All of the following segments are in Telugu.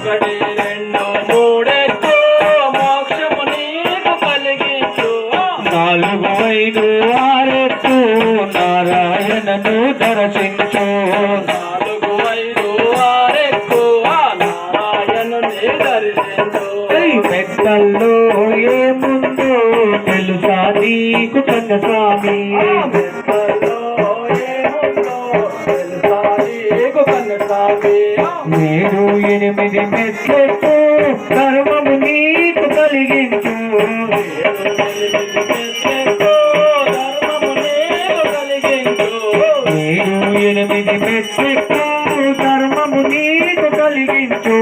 ఒకటి రెండు మూడెత్తు మోక్షము నీకు కలిగించు. నాలుగు ఐదు ఆరెత్తు నారాయణను దర్శించు. నాలుగు ఐదు ఆరెత్తు నారాయణుని దర్శించు. పెద్దల్లో ఏముందో తెలుసా నీకు బెస్తలో ఏముందో ఎనిమిది మెట్లెత్తు ధర్మము నీకు కలిగించు నేను ఎనిమిది మెట్లెత్తు ధర్మము నీకు కలిగించు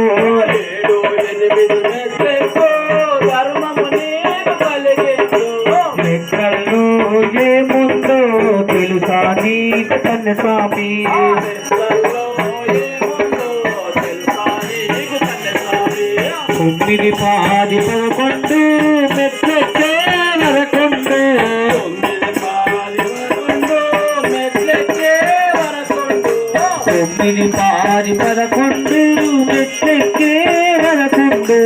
మెట్లలో ఏముందో తెలుసా నీకు కన్నస్వామి తొమ్మిది పాది పదకొండు మెట్లెక్కే వరకుండు తొమ్మిది పాది పదకొండు మెట్లెక్కే వరకుండు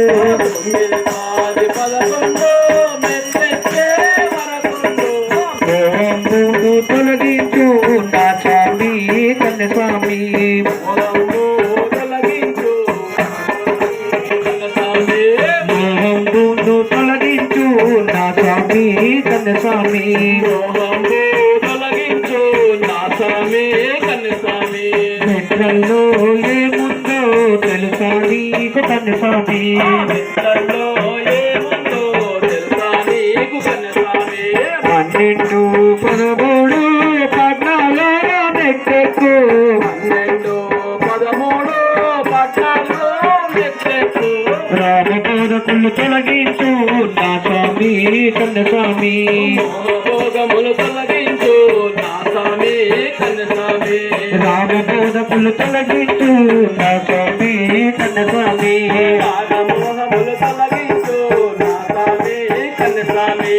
మూడు తొలగించు నా స్వామి కన్నస్వామి మూడు తొలగించు నా స్వామి కన్నస్వామి మెట్లలో ఏముందో తెలుసా నీకు కన్నస్వామి పన్నెండు పదమూడు పద్నాలుగు మెట్టెక్కు పదమూడు పద్నాలుగు నా స్వామి కన్య స్వామి భోగములు తొలగించు దాసామి కన్య స్వామి రామబోధములు తొలగించు దాసామి కన్య స్వామి రామబోధములు తొలగించు దాసామి కన్య స్వామి